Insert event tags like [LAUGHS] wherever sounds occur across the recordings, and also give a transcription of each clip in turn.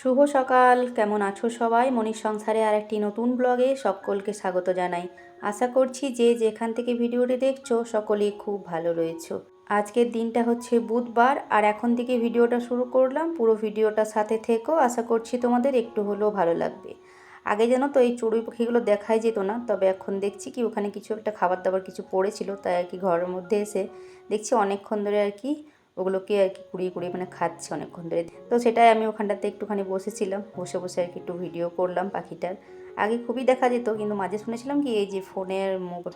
শুভ সকাল, কেমন আছো সবাই? মনির সংসারে আর একটি নতুন ব্লগে সকলকে স্বাগত জানাই। আশা করছি যে যেখান থেকে ভিডিওটি দেখছ সকলেই খুব ভালো রয়েছো। আজকের দিনটা হচ্ছে বুধবার আর এখন থেকে ভিডিওটা শুরু করলাম। পুরো ভিডিওটা সাথে থেকেও আশা করছি তোমাদের একটু হলেও ভালো লাগবে। আগে যেন তো এই চড়ুই পাখিগুলো দেখাই যেত না, তবে এখন দেখছি কি ওখানে কিছু একটা খাবার দাবার কিছু পড়েছিল, তাই আর কি ঘরের মধ্যে এসে দেখছি অনেকক্ষণ ধরে আর কি ওগুলোকে আর কি কুড়িয়ে কুড়িয়ে মানে খাচ্ছে অনেকক্ষণ ধরে। তো সেটাই আমি ওখানটাতে একটুখানি বসেছিলাম, বসে বসে আর কি একটু ভিডিও করলাম পাখিটার। আগে খুবই দেখা যেত, কিন্তু মাঝে শুনেছিলাম কি এই যে ফোনের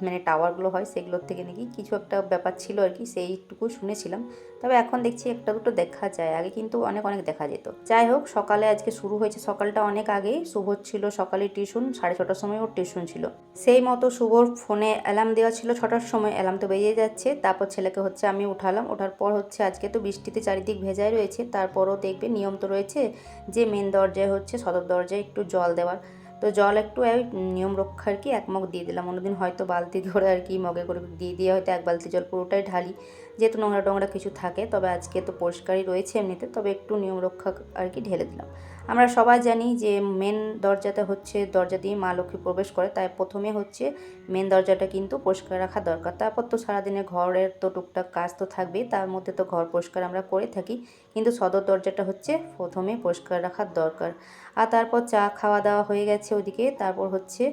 মানে টাওয়ারগুলো হয় সেগুলোর থেকে নাকি কিছু একটা ব্যাপার ছিল আর কি, সেইটুকু শুনেছিলাম। তবে এখন দেখছি একটা দুটো দেখা যায়, আগে কিন্তু অনেক অনেক দেখা যেত। যাই হোক, সকালে আজকে শুরু হয়েছে, সকালটা অনেক আগেই শুভ ছিল সকালে টিউশন, সাড়ে ছটার সময় ওর টিউশন ছিল। সেই মতো শুভর ফোনে অ্যালার্ম দেওয়া ছিল ছটার সময়, অ্যালার্ম তো বেরিয়ে যাচ্ছে, তারপর ছেলেকে হচ্ছে আমি উঠালাম, ওঠার পর হচ্ছে আজকে তো বৃষ্টিতে চারিদিক ভেজাই রয়েছে, তারপরও দেখবে নিয়ম তো রয়েছে যে মেন দরজায় হচ্ছে সদর দরজায় একটু জল দেওয়ার। তো জল একটু ওই নিয়ম রক্ষা আর কি, এক মগ দিয়ে দিলাম। অন্যদিন হয়তো বালতি ধরে আর কি মগে করে দিয়ে দিয়ে হয়তো এক বালতি জল পুরোটাই ঢালি। যেহেতু নোংরা টোংরা কিছু থাকে, তবে আজকে তো পরিষ্কারই রয়েছে এমনিতে, তবে একটু নিয়ম রক্ষা আর কি ঢেলে দিলাম। আমরা সবাই জানি যে মেন দরজাতে হচ্ছে দরজা দিয়ে মা লক্ষ্মী প্রবেশ করে, তাই প্রথমে হচ্ছে মেন দরজাটা কিন্তু পরিষ্কার রাখা দরকার। তারপর তো সারাদিনে ঘরের তো টুকটাক কাজ তো থাকবেই, তার মধ্যে তো ঘর পরিষ্কার আমরা করে থাকি, কিন্তু সদর দরজাটা হচ্ছে প্রথমে পরিষ্কার রাখার দরকার। আর তারপর চা খাওয়া দাওয়া হয়ে গেছে ওদিকে, তারপর হচ্ছে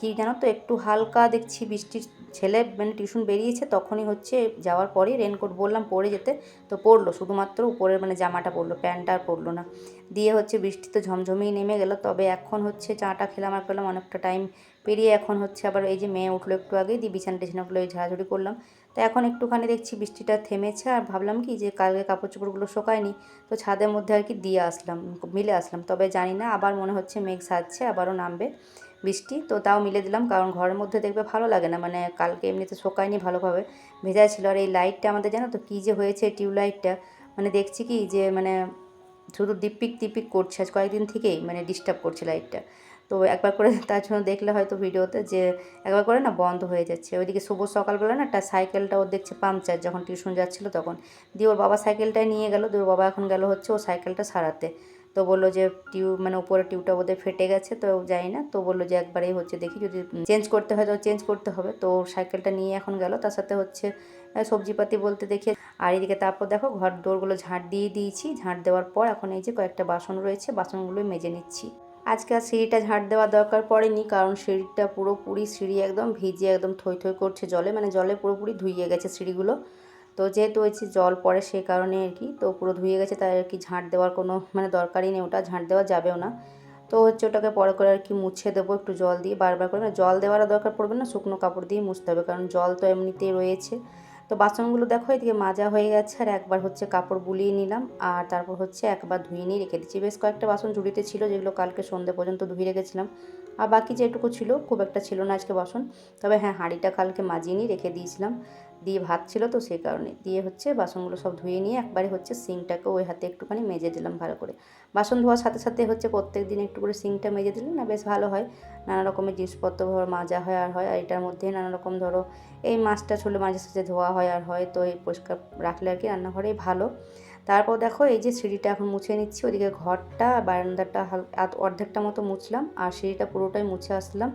কি জানো তো, একটু হালকা দেখছি বৃষ্টির ছেলে মানে টিউশন বেরিয়েছে, তখনই হচ্ছে যাওয়ার পরেই রেনকোট বললাম পরে যেতে, তো পরলো শুধুমাত্র উপরের মানে জামাটা পরলো প্যান্টটা আর পরলো না। দিয়ে হচ্ছে বৃষ্টি তো ঝমঝমেই নেমে গেল, তবে এখন হচ্ছে চাটা খেলাম আর পেলাম অনেকটা টাইম পেরিয়ে এখন হচ্ছে আবার এই যে মেয়ে উঠল একটু আগে দিয়ে বিছানা টিছানাগুলো এই ঝাড়াঝুড়ি করলাম। তো এখন একটুখানি দেখছি বৃষ্টিটা থেমেছে আর ভাবলাম কি যে কালকে কাপড় চোপড়গুলো শোকায়নি, তো ছাদের মধ্যে আর কি দিয়ে আসলাম, মিলে আসলাম, তবে জানি না, আবার মনে হচ্ছে মেঘ সাজছে, আবারও নামবে। বৃষ্টি, তো তাও মিলে দিলাম। কারণ ঘরের মধ্যে দেখবে ভালো লাগে না। মানে কালকে এমনিতে শোকায়নি ভালোভাবে। ভেজা ছিল। আর এই লাইটটা আমাদের জানো তো কী যে হয়েছে টিউব লাইটটা মানে দেখছি কি যে মানে শুধু দিপিক দিপিক করছে। আজ কয়েকদিন থেকেই মানে ডিস্টার্ব করছে লাইটটা তো একবার করে [LAUGHS] তার জন্য দেখলে হয়তো ভিডিওতে যে একবার করে না বন্ধ হয়ে যাচ্ছে। ওইদিকে শুভ সকালবেলা না একটা সাইকেলটা ওর দেখছে পাংচার যখন টিউশন যাচ্ছিল তখন। দিয়ে ওর বাবা সাইকেলটাই নিয়ে গেল। দিয়ে ওর বাবা এখন গেল হচ্ছে ও সাইকেলটা সারাতে। তো বলল যে টিউব মানে উপরে টিউবটা ওদের ফেটে গেছে, তো যাই না। তো বলল যে একবারেই হচ্ছে দেখি, যদি চেঞ্জ করতে হয় তো চেঞ্জ করতে হবে। তো সাইকেলটা নিয়ে এখন গেল। তার সাথে হচ্ছে সবজিপাতি বলতে দেখে, আর এদিকে তারপর দেখো ঘর দোরগুলো ঝাঁট দিয়ে দিয়েছি। ঝাঁট দেওয়ার পর এখন এই যে কয়েকটা বাসন রয়েছে বাসনগুলো মেজে নিচ্ছি। আজকে আর সিঁড়িটা ঝাঁট দেওয়ার দরকার পড়েনি, কারণ সিঁড়িটা পুরোপুরি সিঁড়ি একদম ভিজে একদম থই থই করছে জলে। মানে জলে পুরোপুরি ধুইয়ে গেছে সিঁড়িগুলো। তো যেহেতু হচ্ছে জল পড়ে সেই কারণে আর কি, তো পুরো ধুয়ে গেছে, তাই আর কি ঝাঁট দেওয়ার কোনো মানে দরকারই নেই, ওটা ঝাঁট দেওয়া যাবেও না। তো হচ্ছে ওটাকে পরে করে আর কি মুছে দেবো, একটু জল দিয়ে বারবার করে। মানে জল দেওয়ারও দরকার পড়বে না, শুকনো কাপড় দিয়ে মুছতে হবে, কারণ জল তো এমনিতেই রয়েছে। তো বাসনগুলো দেখো, এদিকে মাজা হয়ে গেছে, আর একবার হচ্ছে কাপড় বুলিয়ে নিলাম, আর তারপর হচ্ছে একবার ধুয়ে নিয়ে রেখে দিচ্ছি। বেশ কয়েকটা বাসন ঝুড়িতে ছিল, যেগুলো কালকে সন্ধ্যে পর্যন্ত ধুয়ে রেখেছিলাম। আর বাকি যেটুকু ছিল, খুব একটা ছিল না আজকে বাসন। তবে হ্যাঁ হাঁড়িটা কালকে মাজিয়ে নিয়ে রেখে দিয়েছিলাম। দিয়ে ভাত ছিল তো সেই কারণে। দিয়ে হচ্ছে বাসনগুলো সব ধুয়ে নিয়ে একবারে হচ্ছে সিঙ্কটাকে ওই হাতে একটুখানি মেজে দিলাম ভালো করে। বাসন ধোয়ার সাথে সাথে হচ্ছে প্রত্যেক দিন একটু করে সিঙ্কটা মেজে দিলে না বেশ ভালো হয়। নানা রকমের জিনিসপত্র ধরো, মাজা হয় আর হয়, আর এটার মধ্যে নানা রকম ধরো, এই মাছটা ছুলে মাঝে সাঝে ধোয়া হয় আর হয়, তো এই পরিষ্কার রাখলে আর কি রান্নাঘরেই ভালো। তারপর দেখো এই যে সিঁড়িটা এখন মুছে নিচ্ছি, ওদিকে ঘরটা, বারান্দাটা হালকা অর্ধেকটা মতো মুছলাম, আর সিঁড়িটা পুরোটাই মুছে আসলাম।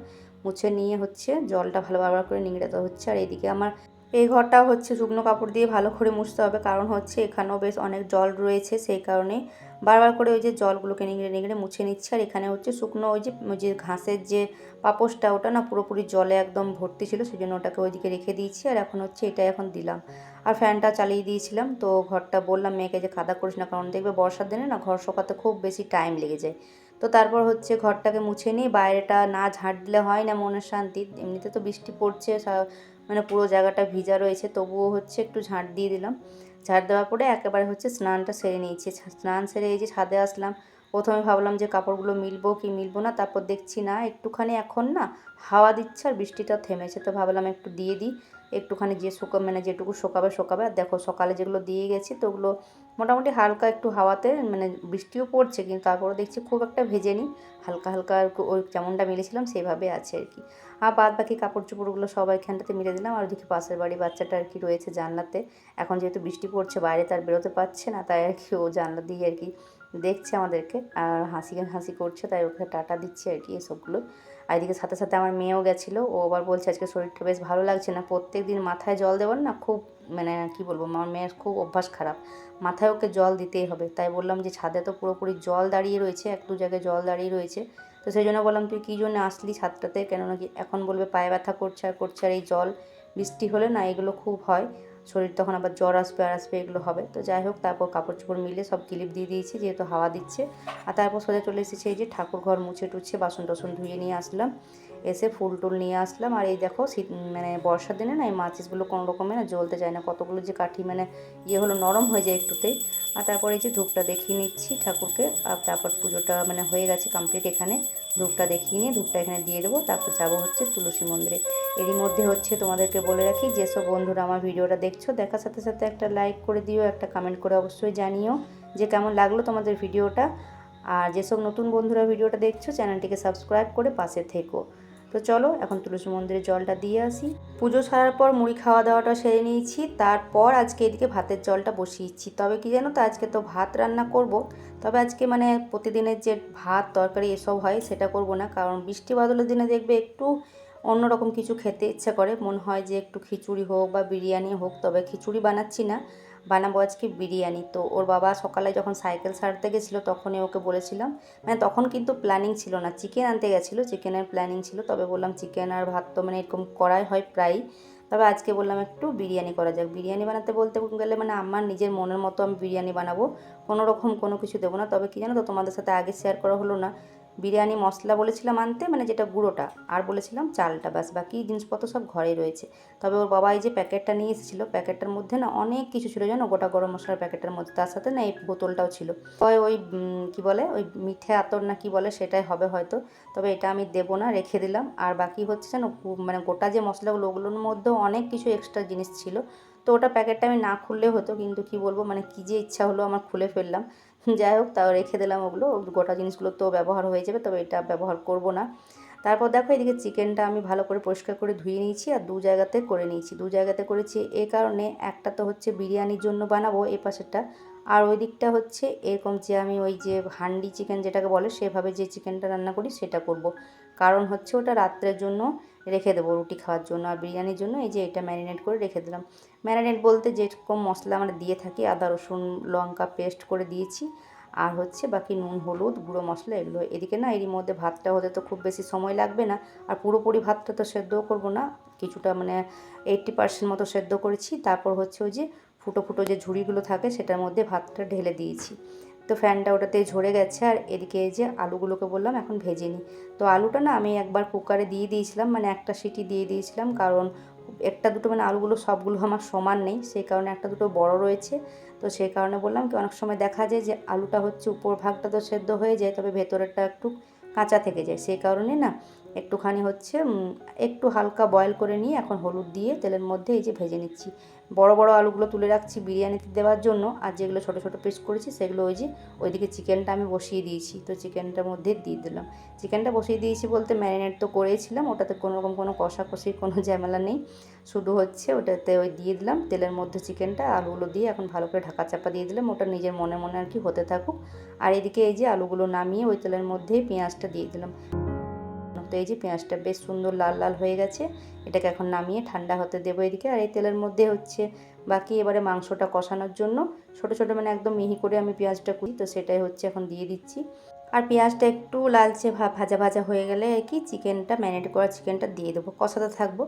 মুছে নিয়ে হচ্ছে জলটা ভালো ব্যবহার করে নিংড়াতে হচ্ছে। আর এদিকে আমার এই ঘরটা হচ্ছে শুকনো কাপড় দিয়ে ভালো করে মুছতে হবে, কারণ হচ্ছে এখানেও বেশ অনেক জল রয়েছে, সেই কারণে বারবার করে ওই যে জলগুলোকে নিংড়ে নিংড়ে মুছে নিচ্ছে, আর এখানে হচ্ছে শুকনো ওই যে যে ঘাসের যে পাপোশটা, ওটা না পুরোপুরি জলে একদম ভর্তি ছিল সেই জন্য ওটাকে ওইদিকে রেখে দিয়েছি, আর এখন হচ্ছে এটা এখন দিলাম। আর ফ্যানটা চালিয়ে দিয়েছিলাম, তো ঘরটা বললাম মেয়েকে যে কাদা করিস না, কারণ দেখবে বর্ষার দিনে না ঘর শোকাতে খুব বেশি টাইম লেগে যায়। তো তারপর হচ্ছে ঘরটাকে মুছে নিই বাইরেটা না ঝাঁট দিলে হয় না মনের শান্তি, এমনিতে তো বৃষ্টি পড়ছে মানে পুরো জায়গাটা ভিজা রয়েছে, তবুও হচ্ছে একটু ঝাঁট দিয়ে দিলাম। ঝাঁট দেওয়ার পরে একেবারে হচ্ছে স্নানটা সেরে নিয়েছি। স্নান সেরে এই যে ছাদে আসলাম, প্রথমে ভাবলাম যে কাপড়গুলো মিলবো কি মিলবো না, তারপর দেখছি না, একটুখানি এখন না হাওয়া দিচ্ছে আর বৃষ্টিটা থেমেছে, তো ভাবলাম একটু দিয়ে দিই। একটুখানি যে শুকা মানে যেটুকু শোকাবে শোকাবে। আর দেখো সকালে যেগুলো দিয়ে গেছি, তো ওগুলো মোটামুটি হালকা একটু হাওয়াতে মানে বৃষ্টিও পড়ছে, কিন্তু তারপরে দেখছি খুব একটা ভেজে নিই হালকা হালকা ওই যেমনটা মিলেছিলাম সেইভাবে আছে আর কি। আর বাদ বাকি কাপড় চোপড়গুলো সব এখানটাতে মিলে দিলাম। আর ওদিকে পাশের বাড়ি বাচ্চাটা আর কি রয়েছে জানলাতে। এখন যেহেতু বৃষ্টি পড়ছে, বাইরে তার বেরোতে পারছে না, তাই আর কি ও জানলা দিয়ে আর কি দেখছে আমাদেরকে। আর হাসি হাসি করছে, তাই ওকে টাটা দিচ্ছে আর কি এসবগুলো। আর এদিকে সাথে সাথে আমার মেয়েও গেছিল। ও আবার বলছে, আজকে শরীরটা বেশ ভালো লাগছে না। প্রত্যেক দিন মাথায় জল দেওয়ার না খুব মানে কি বলব, আমার মেয়ের খুব অভ্যাস খারাপ। মাথায় ওকে জল দিতেই হবে। তাই বললাম যে ছাদে তো পুরোপুরি জল দাঁড়িয়ে রয়েছে, এক দু জায়গায় জল দাঁড়িয়ে রয়েছে। তো সেই জন্য বললাম, তুই কী জন্য আসলি ছাদটাতে? কেননা কি এখন বলবে পায়ে ব্যথা করছে আর করছে আর এই জল, বৃষ্টি হলে না এগুলো খুব হয়। শরীর তখন আবার জ্বর আসবে, আর আসবে, এগুলো হবে। তো যাই হোক, তারপর কাপড় চোপড় মিলে সব ক্লিপ দিয়ে দিয়েছি, যেহেতু হাওয়া দিচ্ছে। আর তারপর সোজা চলে এসেছে এই যে ঠাকুর ঘর মুছে টুছে বাসন টাসন ধুয়ে নিয়ে আসলাম। এসে ফুল টুল নিয়ে আসলাম। আর এই দেখো শীত মানে বর্ষার দিনে না এই মাচিসগুলো কোনো রকমে না জ্বলতে চায় না। কতগুলো যে কাঠি মানে ইয়ে হলো, নরম হয়ে যায় একটুতেই। আর তারপরে এই যে ধূপটা দেখিয়ে নিচ্ছি ঠাকুরকে। আর তারপর পুজোটা মানে হয়ে গেছে কমপ্লিট এখানে। ধূপটা দেখিয়ে নিয়ে ধূপটা এখানে দিয়ে দেবো। তারপর যাব হচ্ছে তুলসী মন্দিরে। এরই মধ্যে হচ্ছে তোমাদেরকে বলে রাখি যেসব বন্ধুরা আমার ভিডিওটা দেখছ, দেখার সাথে সাথে একটা লাইক করে দিও, একটা কমেন্ট করে অবশ্যই জানিও যে কেমন লাগল তোমাদের ভিডিওটা। আর যেসব নতুন বন্ধুরা ভিডিওটা দেখছ চ্যানেলটিকে সাবস্ক্রাইব করে পাশে থেকো। তো চলো, এখন তুলসী মন্দিরে জলটা দিয়ে আসি। পুজো সারার পর মুড়ি খাওয়া দাওয়াটা সেরে নিয়েছি। তারপর আজকে এদিকে ভাতের জলটা বসিয়েছি তবে কি জানো তো, আজকে তো ভাত রান্না করব। তবে আজকে মানে প্রতিদিনের যে ভাত, তরকারি এসব হয়, সেটা করব না। কারণ বৃষ্টি বাদলের দিনে দেখবে একটু অন্যরকম কিছু খেতে ইচ্ছা করে। মনে হয় যে একটু খিচুড়ি হোক বা বিরিয়ানি হোক, তবে খিচুড়ি বানাচ্ছি না। বানাবো আজকে বিরিয়ানি। তো ওর বাবা সকালে যখন সাইকেল সারতে গেছিল, তখনই ওকে বলেছিলাম। মানে তখন কিন্তু প্ল্যানিং ছিল না। চিকেন আনতে গেছিল চিকেনের প্ল্যানিং ছিল। তবে বললাম চিকেন আর ভাত তো মানে এরকম করাই হয় প্রায়ই। তবে আজকে বললাম, একটু বিরিয়ানি করা যাক। বিরিয়ানি বানাতে বলতে গেলে মানে আমার নিজের মনের মতো আমি বিরিয়ানি বানাবো। কোনো রকম কোনো কিছু দেবো না। তবে কী জানো তো, তোমাদের সাথে আগে শেয়ার করা হলো না। বিরিয়ানি, মশলা বলেছিলাম আনতে মানে যেটা গুঁড়োটা, আর বলেছিলাম চালটা, ব্যাস, বাকি জিনিসপত্র সব ঘরেই রয়েছে। তবে ওর বাবা এই যে প্যাকেটটা নিয়ে এসেছিল, প্যাকেটটার মধ্যে না অনেক কিছু ছিল, জানো? গোটা গরম মশলার প্যাকেটের মধ্যে, তার সাথে না এই বোতলটাও ছিল। তবে ওই কী বলে? ওই মিঠে আতর না কি বলে, সেটাই হবে হয়তো। তবে এটা আমি দেবো না, রেখে দিলাম। আর বাকি হচ্ছে যেন মানে গোটা যে মশলাগুলো ওগুলোর মধ্যেও অনেক কিছু এক্সট্রা জিনিস ছিল। তো ওটা প্যাকেটটা আমি না খুললে হতো, কিন্তু কি বলব মানে কী যে ইচ্ছা হলো আমার খুলে ফেললাম। যাই হোক, তাও রেখে দিলাম ওগুলো। গোটা জিনিসগুলো তো ব্যবহার হয়ে যাবে, তবে এটা ব্যবহার করব না। তারপর দেখো, এদিকে চিকেনটা আমি ভালো করে পরিষ্কার করে ধুয়ে নিয়েছি আর দু জায়গাতে করে নিয়েছি। দু জায়গাতে করেছি, এ কারণে একটা তো হচ্ছে বিরিয়ানির জন্য বানাবো এই পাশেরটা। আর ওই দিকটা হচ্ছে এরকম যে আমি ওই যে হান্ডি চিকেন যেটাকে বলে, সেভাবে যে চিকেনটা রান্না করি, সেটা করব। কারণ হচ্ছে ওটা রাত্রের জন্য রেখে দেবো রুটি খাওয়ার জন্য আর বিরিয়ানির জন্য। এই যে এটা ম্যারিনেট করে রেখে দিলাম। ম্যারিনেট বলতে যেরকম মশলা আমরা দিয়ে থাকি, আদা, রসুন, লঙ্কা পেস্ট করে দিয়েছি। আর হচ্ছে বাকি নুন, হলুদ, গুঁড়ো মশলা এগুলো। এদিকে না এরই মধ্যে ভাতটা হতে তো খুব বেশি সময় লাগবে না। আর পুরোপুরি ভাতটা তো সেদ্ধও করব না। কিছুটা মানে এইট্টি পার্সেন্ট মতো সেদ্ধ করেছি। তারপর হচ্ছে ওই যে ফুটো ফুটো যে ঝুড়িগুলো থাকে সেটার মধ্যে ভাতটা ঢেলে দিয়েছি। তো ফ্যানটা ওটাতে ঝরে গেছে আর এদিকে যে আলুগুলোকে বললাম এখন ভেজে নিই। তো আলুটা না আমি একবার কুকারে দিয়ে দিয়েছিলাম মানে একটা সিটি দিয়ে দিয়েছিলাম কারণ একটা দুটো মানে আলুগুলো সবগুলো আমার সমান নেই, সেই কারণে একটা দুটো বড় রয়েছে। তো সেই কারণে বললাম কি অনেক সময় দেখা যায় যে আলুটা হচ্ছে উপর ভাগটা তো সেদ্ধ হয়ে যায়, তবে ভেতরেরটা একটু কাঁচা থেকে যায়। সেই কারণে না একটুখানি হচ্ছে একটু হালকা বয়েল করে নিয়ে এখন হলুদ দিয়ে তেলের মধ্যে এই যে ভেজে নিচ্ছি। বড় বড় আলুগুলো তুলে রাখছি বিরিয়ানিতে দেওয়ার জন্য, আর যেগুলো ছোটো ছোটো পিস করেছি সেগুলো ওই যে, ওইদিকে চিকেনটা আমি বসিয়ে দিয়েছি। তো চিকেনটার মধ্যে দিয়ে দিলাম। চিকেনটা বসিয়ে দিয়েছি বলতে ম্যারিনেট তো করেইছিলাম ওটাতে কোনো রকম কোনো কষাকষির কোনো [LAUGHS] ঝামেলা নেই। শুধু হচ্ছে ওটাতে ওই দিয়ে দিলাম, তেলের মধ্যে চিকেনটা আলুগুলো দিয়ে এখন ভালো করে ঢাকা চাপা দিয়ে দিলাম, ওটা নিজের মনে মনে আর কি হতে থাকুক। আর এদিকে এই যে আলুগুলো নামিয়ে ওই তেলের মধ্যেই পেঁয়াজটা দিয়ে দিলাম। তো এই যে পেঁয়াজটা বেশ সুন্দর লাল লাল হয়ে গেছে, এটাকে এখন নামিয়ে ঠান্ডা হতে দেবো এদিকে। আর এই তেলের মধ্যে হচ্ছে বাকি এবারে মাংসটা কষানোর জন্য ছোট ছোট মানে একদম মিহি করে আমি পেঁয়াজটা করি তো সেটাই হচ্ছে এখন দিয়ে দিচ্ছি। আর পেঁয়াজটা একটু লালচে ভাজা ভাজা হয়ে গেলে কি, চিকেনটা ম্যারিনেট করা চিকেনটা দিয়ে দেবো, কষাতে থাকব।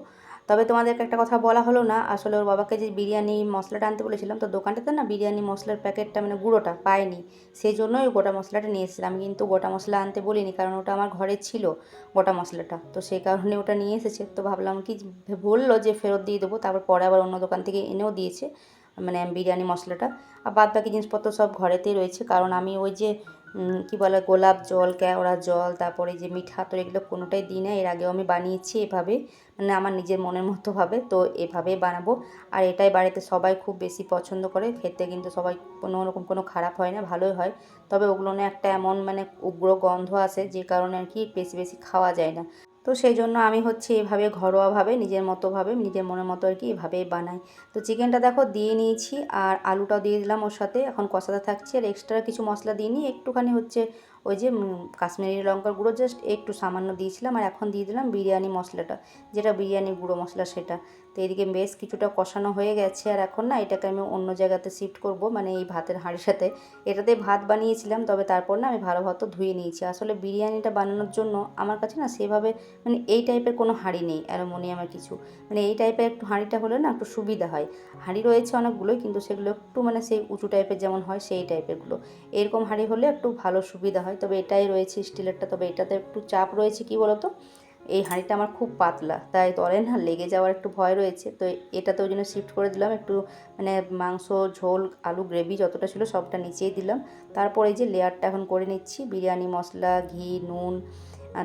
তবে তোমাদেরকে একটা কথা বলা হলো না, আসলে ওর বাবাকে যে বিরিয়ানি মশলাটা আনতে বলেছিলাম, তো দোকানটাতে না বিরিয়ানি মশলার প্যাকেটটা মানে গুঁড়োটা পায়নি। সেই জন্যই গোটা মশলাটা নিয়ে এসেছিলাম কিন্তু গোটা মশলা আনতে বলিনি, কারণ ওটা আমার ঘরে ছিল গোটা মশলাটা। তো সেই কারণে ওটা নিয়ে এসেছে, তো ভাবলাম কি, বলল যে ফেরত দিয়ে দেবো, তারপর পরে আবার অন্য দোকান থেকে এনেও দিয়েছে। মানে বিরিয়ানি, মশলাটা। আর বাদ বাকি জিনিসপত্র সব ঘরেতেই রয়েছে। কারণ আমি ওই যে কি বলে, গোলাপ জল, কেওড়া জল, তারপরে যে মিঠা তো এগুলো কোনোটাই দিই না। এর আগেও আমি বানিয়েছি এভাবে। মানে আমার নিজের মনের মতোভাবে তো এভাবেই বানাবো। আর এটাই বাড়িতে সবাই খুব বেশি পছন্দ করে। খেতে কিন্তু সবাই কোনো রকম কোনো খারাপ হয় না, ভালোই হয়। তবে ওগুলো না একটা এমন মানে উগ্র গন্ধ আসে, যে কারণে আর কি বেশি বেশি খাওয়া যায় না। তো সেই জন্য আমি হচ্ছে এভাবে ঘরোয়াভাবে, নিজের মতোভাবে, নিজের মনের মতো আর কি এভাবেই বানাই। তো চিকেনটা দেখো দিয়ে নিয়েছি আর আলুটাও দিয়ে দিলাম ওর সাথে। এখন কষাতে থাকছি আর এক্সট্রা কিছু মশলা দিইনি একটুখানি হচ্ছে ওই যে কাশ্মীরি লঙ্কার গুঁড়ো জাস্ট একটু সামান্য দিয়েছিলাম আর এখন দিয়ে দিলাম বিরিয়ানি মশলাটা, যেটা বিরিয়ানি গুঁড়ো মশলা সেটা। তো এদিকে বেশ কিছুটা কষানো হয়ে গেছে আর এখন না এটাকে আমি অন্য জায়গাতে শিফট করব মানে এই ভাতের হাঁড়ির সাথে। এটাতে ভাত বানিয়েছিলাম, তবে তারপর না আমি ভালো ভাত ধুয়ে নিয়েছি। আসলে বিরিয়ানিটা বানানোর জন্য আমার কাছে না সেভাবে মানে এই টাইপের কোনো হাঁড়ি নেই অ্যালুমিনিয়ামের কিছু। মানে এই টাইপের একটু হাঁড়িটা হলে না একটু সুবিধা হয়। হাঁড়ি রয়েছে অনেকগুলোই, কিন্তু সেগুলো একটু মানে সেই উঁচু টাইপের যেমন হয় সেই টাইপেরগুলো এরকম হাঁড়ি হলে একটু ভালো সুবিধা হয়, তবে এটাই রয়েছে স্টিলেরটা তবে এটাতে একটু চাপ রয়েছে কি বলতো? এই হাঁড়িটা আমার খুব পাতলা, তাই তলে না, লেগে যাওয়ার একটু ভয় রয়েছে। তো এটা তো ওই জন্য শিফট করে দিলাম, একটু মানে মাংস, ঝোল, আলু গ্রেভি যতটা ছিল সবটা নিচেই দিলাম। তারপর এই যে লেয়ারটা এখন করে নিচ্ছি, বিরিয়ানি, মশলা, ঘি, নুন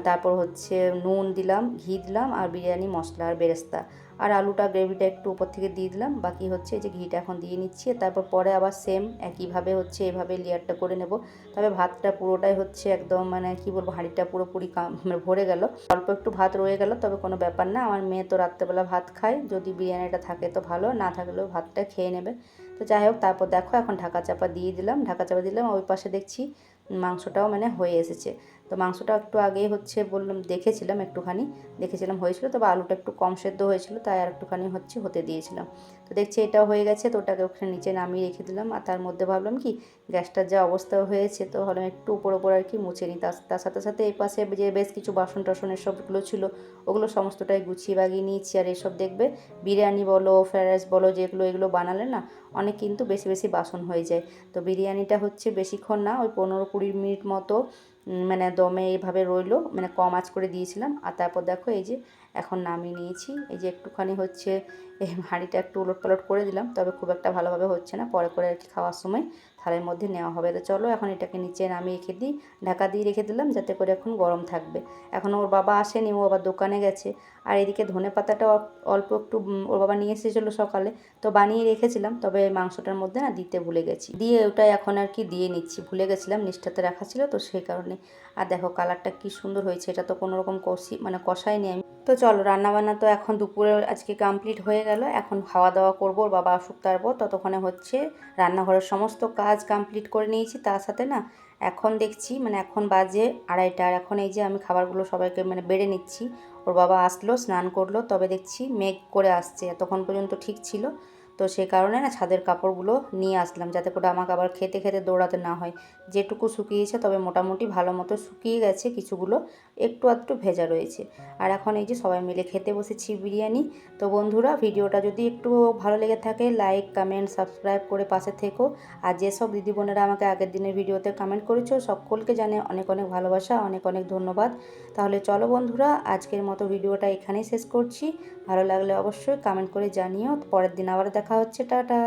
তারপর হচ্ছে নুন দিলাম, ঘি দিলাম, আর বিরিয়ানি, মশলা, আর বেরেস্তা। আর আলুটা গ্রেভিটা একটু উপর থেকে দিয়ে দিলাম। বাকি হচ্ছে যে ঘিটা এখন দিয়ে নিচ্ছি। তারপর পরে আবার সেম একইভাবে হচ্ছে এভাবে লেয়ারটা করে নেব। তবে ভাতটা পুরোটাই হচ্ছে একদম মানে কি বলব, হাঁড়িটা পুরোপুরি মানে ভরে গেল। অল্প একটু ভাত রয়ে গেল, তবে কোনো ব্যাপার না। আমার মেয়ে তো রাত্রেবেলা ভাত খায়। যদি বিরিয়ানিটা থাকে তো ভালো, না থাকলেও ভাতটা খেয়ে নেবে। তো যাই হোক, তারপর দেখো এখন ঢাকা চাপা দিয়ে দিলাম। ঢাকা চাপা দিলাম। ওই পাশে দেখছি মাংসটাও মানে হয়ে এসেছে। তো মাংসটা একটু আগেই হচ্ছে বললাম, দেখেছিলাম একটুখানি, দেখেছিলাম হয়েছিল, তবে আলুটা একটু কম সেদ্ধ হয়েছিল, তাই আর একটুখানি হচ্ছে হতে দিয়েছিলাম। তো দেখছি এটা হয়ে গেছে, তো ওটাকে ওখানে নিচে নামিয়ে রেখে দিলাম, আর তার মধ্যে ভাবলাম কি, গ্যাসটার যা অবস্থা হয়েছে, তো ভাবলাম একটু উপর উপর আর কি মুছে নিই। তার সাথে সাথে এই পাশে যে বেশ কিছু বাসন টাসন এসবগুলো ছিল, ওগুলো সমস্তটাই গুছিয়ে বাগিয়ে নিয়েছি। আর এসব দেখবে, বিরিয়ানি বলো ফ্রায়েড রাইস বলো, যেগুলো এগুলো বানালে না অনেক কিন্তু বেশি বেশি বাসন হয়ে যায়। তো বিরিয়ানিটা হচ্ছে বেশিক্ষণ না, ওই পনেরো কুড়ি মিনিট মতো মানে দমে এইভাবে রইল মানে কম আঁচ করে দিয়েছিলাম। আর তারপর দেখো এই যে এখন নামিয়ে নিয়েছি। এই যে একটুখানি হচ্ছে, এই হাঁড়িটা একটু উলট পালট করে দিলাম, তবে খুব একটা ভালোভাবে হচ্ছে না। পরে করে আর কি খাওয়ার সময় থালের মধ্যে নেওয়া হবে। তো চলো এখন এটাকে নিচে নামিয়ে রেখে দিই। ঢাকা দিয়ে রেখে দিলাম যাতে করে এখন গরম থাকবে। এখন ওর বাবা আসেনি, ও আবার দোকানে গেছে। আর এদিকে ধনে পাতাটা অল্প একটু ওর বাবা নিয়ে এসেছিল সকালে। তো বানিয়ে রেখেছিলাম, তবে মাংসটার মধ্যে না দিতে ভুলে গেছি। দিয়ে ওটাই এখন আর কি দিয়ে নিচ্ছি। ভুলে গেছিলাম, নিষ্ঠাতে রাখা ছিল তো সেই কারণে। আর দেখো কালারটা কি সুন্দর হয়েছে, এটা তো কোনো রকম কষি মানে কষাই নেই আমি। তো চলো, রান্নাবান্না তো এখন দুপুরে আজকে কমপ্লিট হয়ে গেল। এখন খাওয়া দাওয়া করব বাবা আসুক তারপর। ততক্ষণে হচ্ছে রান্নাঘরের সমস্ত কাজ কমপ্লিট করে নিয়েছি। তার সাথে না, এখন দেখছি মানে এখন বাজে আড়াইটা। আর এখন এই যে আমি খাবারগুলো সবাইকে মানে বেড়ে নিচ্ছি। ওর বাবা আসলো, স্নান করল, তবে দেখছি মেঘ করে আসছে। এতক্ষণ পর্যন্ত ঠিক ছিল। তো সেই কারণে না ছাদের কাপড়গুলো নিয়ে আসলাম যাতে করে আমাকে আবার খেতে খেতে দৌড়াতে না হয়। যেটুকু শুকিয়েছে তবে মোটামুটি ভালো মতো শুকিয়ে গেছে, কিছুগুলো একটু আধটু ভেজা রয়েছে। আর এখন এই যে সবাই মিলে খেতে বসেছি বিরিয়ানি। তো বন্ধুরা, ভিডিওটা যদি একটু ভালো লেগে থাকে লাইক কমেন্ট সাবস্ক্রাইব করে পাশে থেকো। আর যেসব দিদি বোনেরা আমাকে আগের দিনের ভিডিওতে কমেন্ট করেছ, সকলকে জানে অনেক অনেক ভালোবাসা, অনেক অনেক ধন্যবাদ। তাহলে চলো বন্ধুরা, আজকের মতো ভিডিওটা এখানেই শেষ করছি। ভালো লাগলে অবশ্যই কমেন্ট করে জানিও। পরের দিন আবার দেখা হচ্ছে টাটা।